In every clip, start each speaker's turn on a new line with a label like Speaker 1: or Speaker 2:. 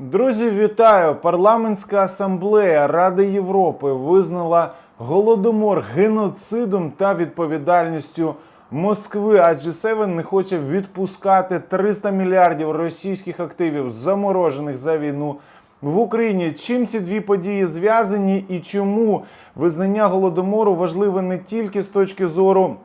Speaker 1: Друзі, вітаю! Парламентська асамблея Ради Європи визнала голодомор геноцидом та відповідальністю Москви. А G7 не хоче відпускати 300 мільярдів російських активів, заморожених за війну в Україні. Чим ці дві події зв'язані і чому визнання голодомору важливе не тільки з точки зору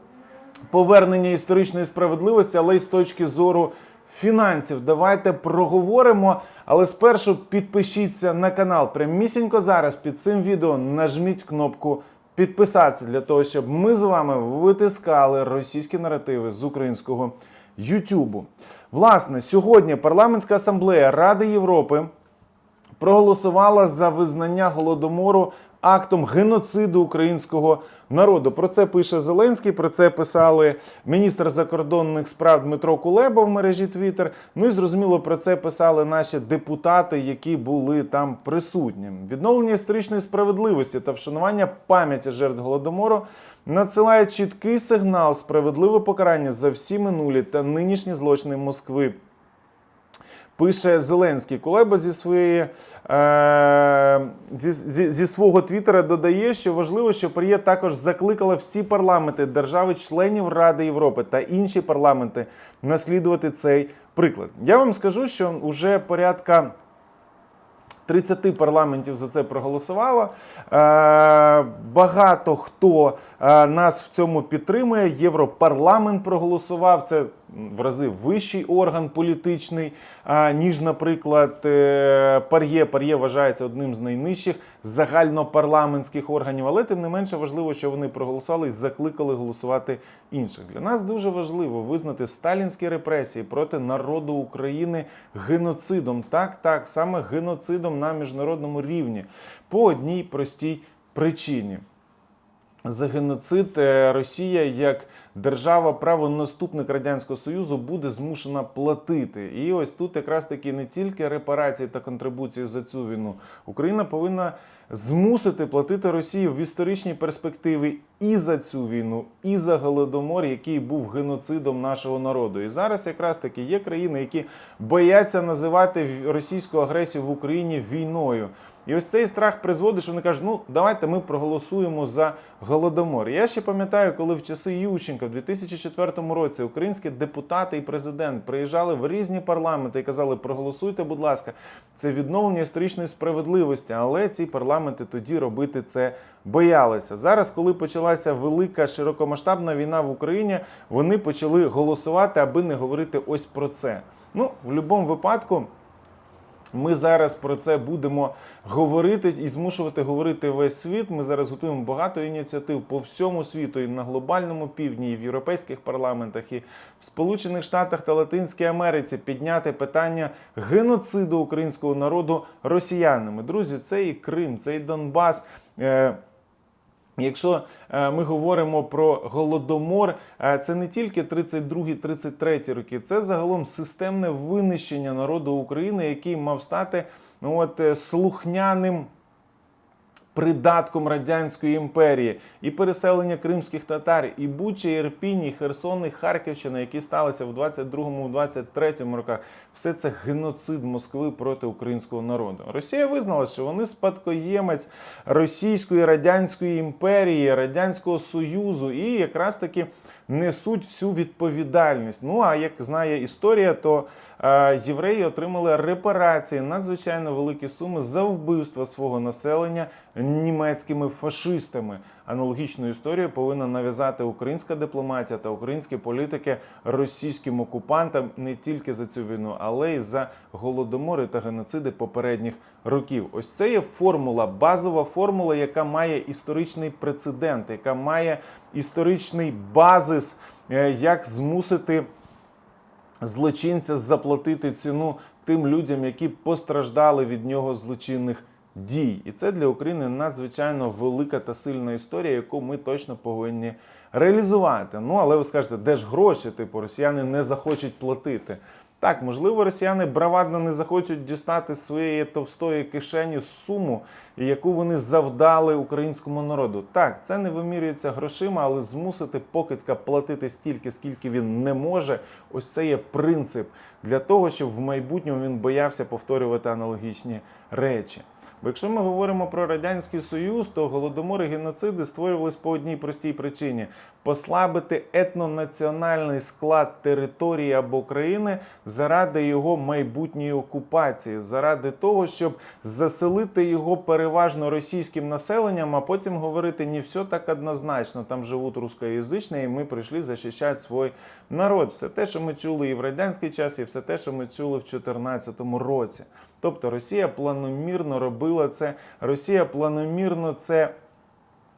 Speaker 1: повернення історичної справедливості, але й з точки зору фінансів. Давайте проговоримо. Але спершу підпишіться на канал. Прямісінько зараз під цим відео нажміть кнопку підписатися для того, щоб ми з вами витискали російські наративи з українського Ютубу. Власне, сьогодні парламентська асамблея Ради Європи проголосувала за визнання голодомору актом геноциду українського народу. Про це пише Зеленський. Про це писали міністр закордонних справ Дмитро Кулеба в мережі Твіттер. Ну і зрозуміло, про це писали наші депутати, які були там присутні. Відновлення історичної справедливості та вшанування пам'яті жертв голодомору. Надсилає чіткий сигнал справедливе покарання за всі минулі та нинішні злочини Москви Пише Зеленський Кулеба зі своєї е, зі, зі, зі свого твіттера додає, що важливо, що Пар'є також закликала всі парламенти держави-членів Ради Європи та інші парламенти наслідувати цей приклад. Я вам скажу, що вже порядка 30 парламентів за це проголосувало. Е, Багато хто е, нас в цьому підтримує. Європарламент проголосував. Це в рази вищий орган політичний, ніж, наприклад, е, Пар'є. Пар'є вважається одним з найнижчих загальнопарламентських органів, але тим не менше важливо, що вони проголосували і закликали голосувати інших. Для нас дуже важливо визнати сталінські репресії проти народу України геноцидом. Так, так, саме геноцидом на міжнародному рівні по одній простій причині. За геноцид е, Росія як держава правонаступник радянського союзу буде змушена платити. І ось тут якраз таки не тільки репарації та контрибуції за цю війну. Україна повинна змусити платити Росію в історичній перспективі і за цю війну, і за голодомор, який був геноцидом нашого народу. І зараз якраз таки є країни, які бояться називати російську агресію в Україні війною. І ось цей страх призводить, що вони кажуть, ну давайте ми проголосуємо за голодомор. Я ще пам'ятаю, коли в часи Ющенка в 2004 році українські депутати і президент приїжджали в різні парламенти і казали, проголосуйте, будь ласка, це відновлення історичної справедливості. Але ці парламенти тоді робити це боялися. Зараз, коли почалася велика широкомасштабна війна в Україні, вони почали голосувати, аби не говорити ось про це. Ну, в будь-якому випадку. Ми зараз про це будемо говорити і змушувати говорити весь світ. Ми зараз готуємо багато ініціатив по всьому світу, і на глобальному півдні, і в європейських парламентах, і в Сполучених Штатах та Латинській Америці підняти питання геноциду українського народу росіянами. Друзі, це і Крим, це і Донбас. Якщо е, ми говоримо про голодомор, е, це не тільки 32-33 роки, це загалом системне винищення народу України, який мав стати ну от е, слухняним. Придатком радянської імперії і переселення кримських татар, і Буча, і Ірпінь, і Херсон, і Харківщина, які сталися в 22-23 роках, все це геноцид Москви проти українського народу. Росія визнала, що вони спадкоємець Російської радянської імперії, радянського союзу, і якраз таки несуть всю відповідальність. Ну а як знає історія, то євреї отримали репарації надзвичайно великі суми за вбивство свого населення німецькими фашистами. Аналогічну історію повинна нав'язати українська дипломатія та українські політики російським окупантам не тільки за цю війну, але й за голодомори та геноциди попередніх років. Ось це є формула, базова формула, яка має історичний прецедент, яка має історичний базис, е, як змусити злочинця заплатити ціну тим людям, які постраждали від нього злочинних дій. І це для України надзвичайно велика та сильна історія, яку ми точно повинні реалізувати. Ну але ви скажете, де ж гроші? Типу росіяни не захочуть платити. Так, можливо, росіяни бравадно не захочуть дістати з своєї товстої кишені суму, яку вони завдали українському народу. Так, це не вимірюється грошима, але змусити покидька платити стільки, скільки він не може. Ось це є принцип для того, щоб в майбутньому він боявся повторювати аналогічні речі. Бо якщо ми говоримо про радянський союз, то голодомори геноциди створювались по одній простій причині: послабити етнонаціональний склад території або країни заради його майбутньої окупації, заради того, щоб заселити його переважно російським населенням, а потім говорити не все так однозначно. Там живуть рускоязичні, і ми прийшли захищати свій народ. Все те, що ми чули і в радянський час, і все те, що ми чули в 2014 році. Тобто Росія планомірно робила це, Росія планомірно це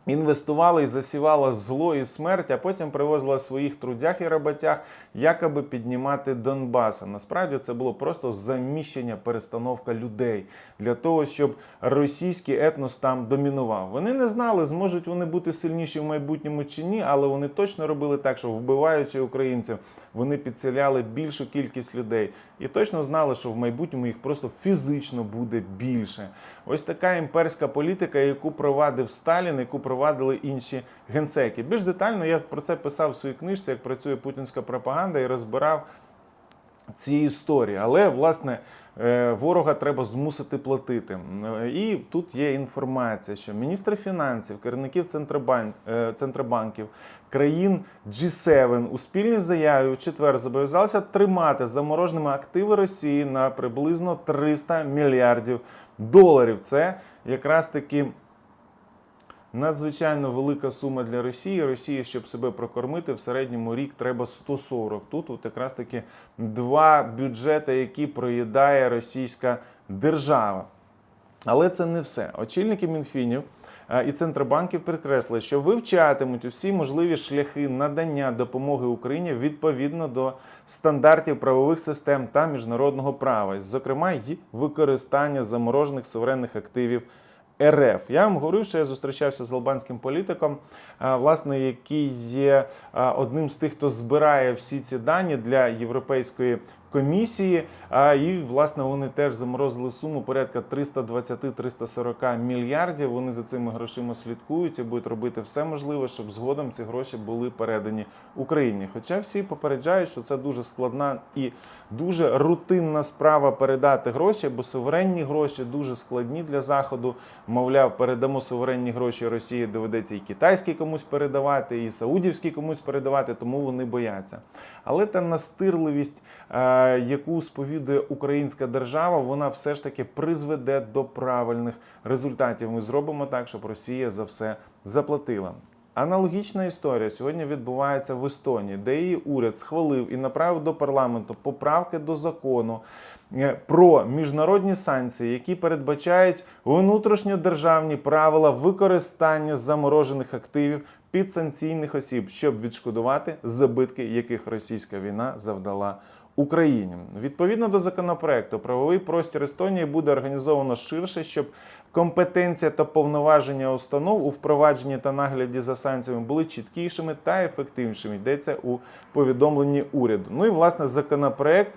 Speaker 1: інвестувала і засівала зло і смерть, а потім привозила своїх трудях і роботях, якоби піднімати Донбас. А насправді це було просто заміщення, перестановка людей для того, щоб російський етнос там домінував. Вони не знали, зможуть вони бути сильніші в майбутньому чи ні, але вони точно робили так, що вбиваючи українців, вони підселяли більшу кількість людей і точно знали, що в майбутньому їх просто фізично буде більше. Ось така імперська політика, яку провадив Сталін, яку провадили інші генсеки. Більш детально я про це писав в своїй книжці, як працює путінська пропаганда, і розбирав ці історії. Але власне е, ворога треба змусити платити. Е, І тут є інформація, що міністри фінансів, керівників е, центробанків країн G7 у спільній заяві у четвер зобов'язалися тримати замороженими активи Росії на приблизно 300 мільярдів доларів. Це якраз таки надзвичайно велика сума для Росії. Росії, щоб себе прокормити, в середньому рік треба 140. Тут от якраз таки два бюджети, які проїдає російська держава. Але це не все. Очільники Мінфінів е, і центробанків підкреслили, що вивчатимуть усі можливі шляхи надання допомоги Україні відповідно до стандартів правових систем та міжнародного права, зокрема й використання заморожених суверенних активів. РФ. Я вам говорив, що я зустрічався з албанським політиком, власне, який є одним з тих, хто збирає всі ці дані для Європейської комісії. А, І, власне, вони теж заморозили суму порядка 320-340 мільярдів. Вони за цими грошима слідкують і будуть робити все можливе, щоб згодом ці гроші були передані Україні. Хоча всі попереджають, що це дуже складна і дуже рутинна справа передати гроші, бо суверенні гроші дуже складні для заходу. Мовляв, передамо суверенні гроші Росії, доведеться і китайські комусь передавати, і саудівські комусь передавати, тому вони бояться. Але та настирливість, е, яку сповідує українська держава, вона все ж таки призведе до правильних результатів. Ми зробимо так, щоб Росія за все заплатила. Аналогічна історія сьогодні відбувається в Естонії, де її уряд схвалив і направив до парламенту поправки до закону е, про міжнародні санкції, які передбачають внутрішньодержавні правила використання заморожених активів підсанкційних осіб, щоб відшкодувати забитки, яких російська війна завдала. Україні відповідно до законопроекту, правовий простір Естонії буде організовано ширше, щоб компетенція та повноваження установ у впровадженні та нагляді за санкціями були чіткішими та ефективнішими. Йдеться у повідомленні уряду. Ну і власне законопроект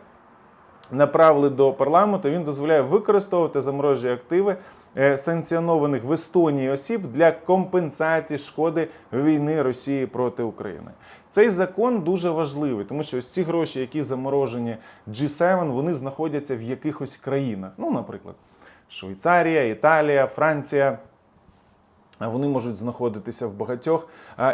Speaker 1: направили до парламенту. Він дозволяє використовувати заморожені активи е, санкціонованих в Естонії осіб для компенсації шкоди війни Росії проти України. Цей закон дуже важливий, тому що ось ці гроші, які заморожені G7, вони знаходяться в якихось країнах. Ну, наприклад, Швейцарія, Італія, Франція. Вони можуть знаходитися в багатьох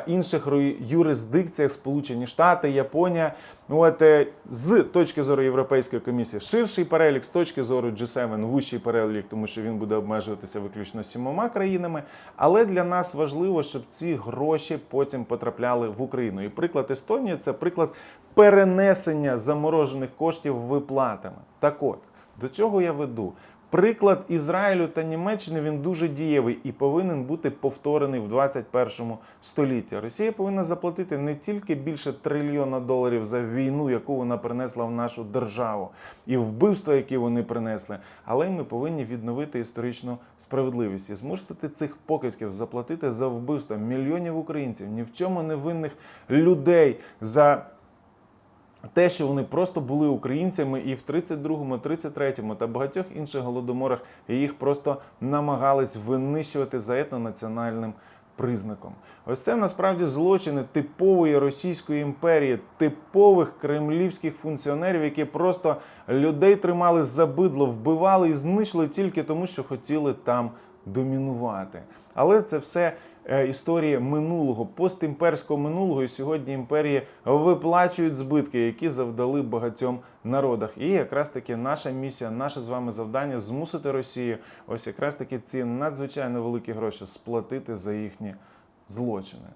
Speaker 1: інших юрисдикціях, Сполучені Штати, Японія. От е, з точки зору Європейської комісії ширший перелік, з точки зору G7 вищий перелік, тому що він буде обмежуватися виключно сімома країнами. Але для нас важливо, щоб ці гроші потім потрапляли в Україну. І приклад Естонії це приклад перенесення заморожених коштів виплатами. Так от, до чого я веду? Приклад Ізраїлю та Німеччини він дуже дієвий і повинен бути повторений в 21 столітті. Росія повинна заплатити не тільки більше трильйона доларів за війну, яку вона принесла в нашу державу, і вбивства, які вони принесли, але й ми повинні відновити історичну справедливість і змусити цих покидьків заплатити за вбивства мільйонів українців, ні в чому не винних людей за те, що вони просто були українцями, і в 32-му, 33-му та багатьох інших голодоморах їх просто намагались винищувати за етнонаціональним признаком. Ось це насправді злочини типової Російської імперії, типових кремлівських функціонерів, які просто людей тримали за бидло, вбивали і знищили тільки тому, що хотіли там домінувати. Але це все історії минулого, постімперського минулого. І сьогодні імперії виплачують збитки, які завдали багатьом народах. І якраз таки наша місія, наше з вами завдання змусити Росію, ось якраз таки ці надзвичайно великі гроші сплатити за їхні злочини.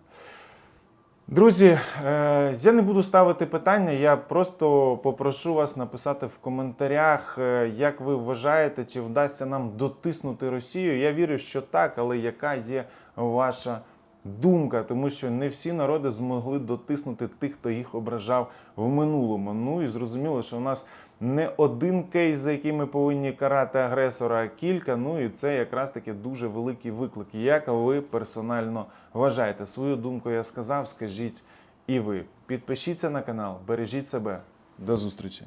Speaker 1: Друзі, е, я не буду ставити питання. Я просто попрошу вас написати в коментарях, е, як ви вважаєте, чи вдасться нам дотиснути Росію. Я вірю, що так, але яка є ваша думка? Тому що не всі народи змогли дотиснути тих, хто їх ображав в минулому. Ну і зрозуміло, що у нас не один кейс, за який ми повинні карати агресора, а кілька. Ну і це якраз таки дуже великий виклик. Як ви персонально вважаєте? Свою думку я сказав, скажіть і ви. Підпишіться на канал, бережіть себе. До зустрічі!